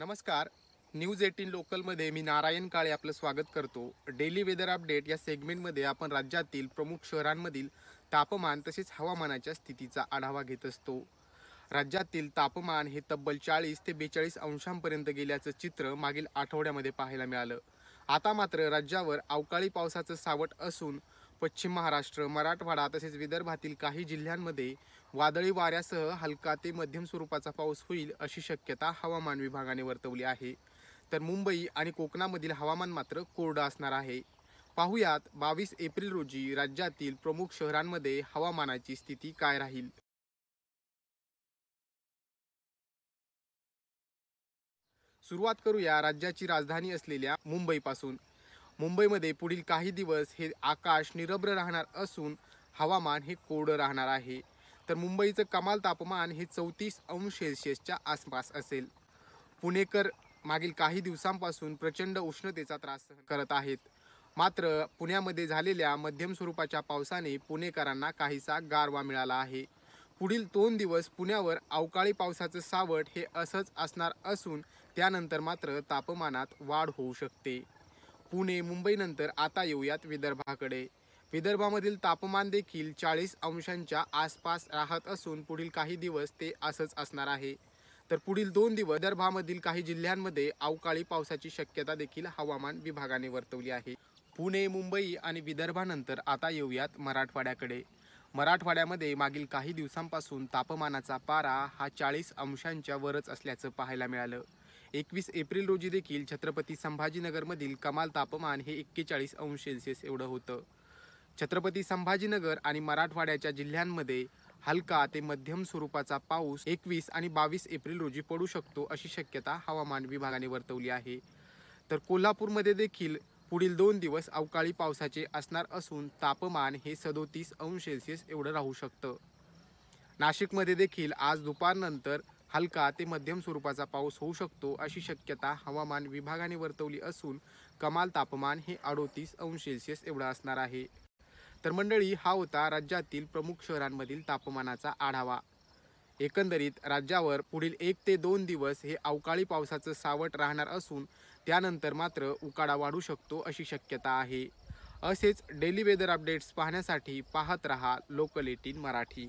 नमस्कार. News eighteen लोकलमध्ये मी नारायण काळे आपलं स्वागत करतो. डेली वेदर अपडेट या सेगमेंटमध्ये आपण राज्यातील प्रमुख शहरांमधील तापमान तसेच हवामानाच्या स्थितीचा आढावा घेत असतो. राज्यातील तापमान हे तब्बल चाळीस ते बेचाळीस अंशांपर्यंत गेल्याचं चित्र मागील आठवड्यामध्ये पाहायला मिळालं. आता मात्र राज्यावर अवकाळी पावसाचं सावट असून पश्चिम महाराष्ट्र मराठवाडा तसेच विदर्भातील काही जिल्ह्यांमध्ये वादळी वाऱ्यासह हलका ते मध्यम स्वरूपाचा पाऊस होईल अशी शक्यता हवामान विभागाने वर्तवली आहे. तर मुंबई आणि कोकणामधील हवामान मात्र कोरडं असणार आहे. पाहुयात बावीस एप्रिल रोजी राज्यातील प्रमुख शहरांमध्ये हवामानाची स्थिती काय राहील? सुरुवात करूया राज्याची राजधानी असलेल्या मुंबईपासून. मुंबईमध्ये पुढील काही दिवस हे आकाश निरभ्र राहणार असून हवामान हे कोरडं राहणार आहे. तर मुंबईचं कमाल तापमान हे चौतीस अंश सेल्सिअसच्या आसपास असेल. पुणेकर मागील काही दिवसांपासून प्रचंड उष्णतेचा त्रास करत आहेत. मात्र पुण्यामध्ये झालेल्या मध्यम स्वरूपाच्या पावसाने पुणेकरांना काहीसा गारवा मिळाला आहे. पुढील दोन दिवस पुण्यावर अवकाळी पावसाचं सावट हे असंच असणार असून त्यानंतर मात्र तापमानात वाढ होऊ शकते. पुणे मुंबईनंतर आता येऊयात विदर्भाकडे. विदर्भामधील तापमान देखील चाळीस अंशांच्या आसपास राहत असून पुढील काही दिवस ते असंच असणार आहे. तर पुढील दोन दिवस विदर्भामधील काही जिल्ह्यांमध्ये अवकाळी पावसाची शक्यता देखील हवामान विभागाने वर्तवली आहे. पुणे मुंबई आणि विदर्भानंतर आता येऊयात मराठवाड्याकडे. मराठवाड्यामध्ये मागील काही दिवसांपासून तापमानाचा पारा हा चाळीस अंशांच्या वरच असल्याचं पाहायला मिळालं. एकवीस एप्रिल रोजी देखील छत्रपती संभाजीनगरमधील कमाल तापमान हे एक्केचाळीस अंश सेल्सिअस एवढं होतं. छत्रपती संभाजीनगर आणि मराठवाड्याच्या जिल्ह्यांमध्ये हलका ते मध्यम स्वरूपाचा पाऊस एकवीस आणि बावीस एप्रिल रोजी पडू शकतो अशी शक्यता हवामान विभागाने वर्तवली आहे. तर कोल्हापूरमध्ये देखील पुढील दोन दिवस अवकाळी पावसाचे असणार असून तापमान हे सदोतीस अंश सेल्सिअस एवढं राहू शकतं. नाशिकमध्ये देखील आज दुपारनंतर हलका ते मध्यम स्वरूपाचा पाऊस होऊ शकतो अशी शक्यता हवामान विभागाने वर्तवली असून कमाल तापमान हे अडोतीस अंश सेल्सिअस एवढं असणार आहे. तर मंडळी हा होता राज्यातील प्रमुख शहरांमधील तापमानाचा आढावा. एकंदरीत राज्यावर पुढील एक ते दोन दिवस हे अवकाळी पावसाचं सावट राहणार असून त्यानंतर मात्र उकाडा वाढू शकतो अशी शक्यता आहे. असेच डेली वेदर अपडेट्स पाहण्यासाठी पाहत रहा लोकल एटीन मराठी.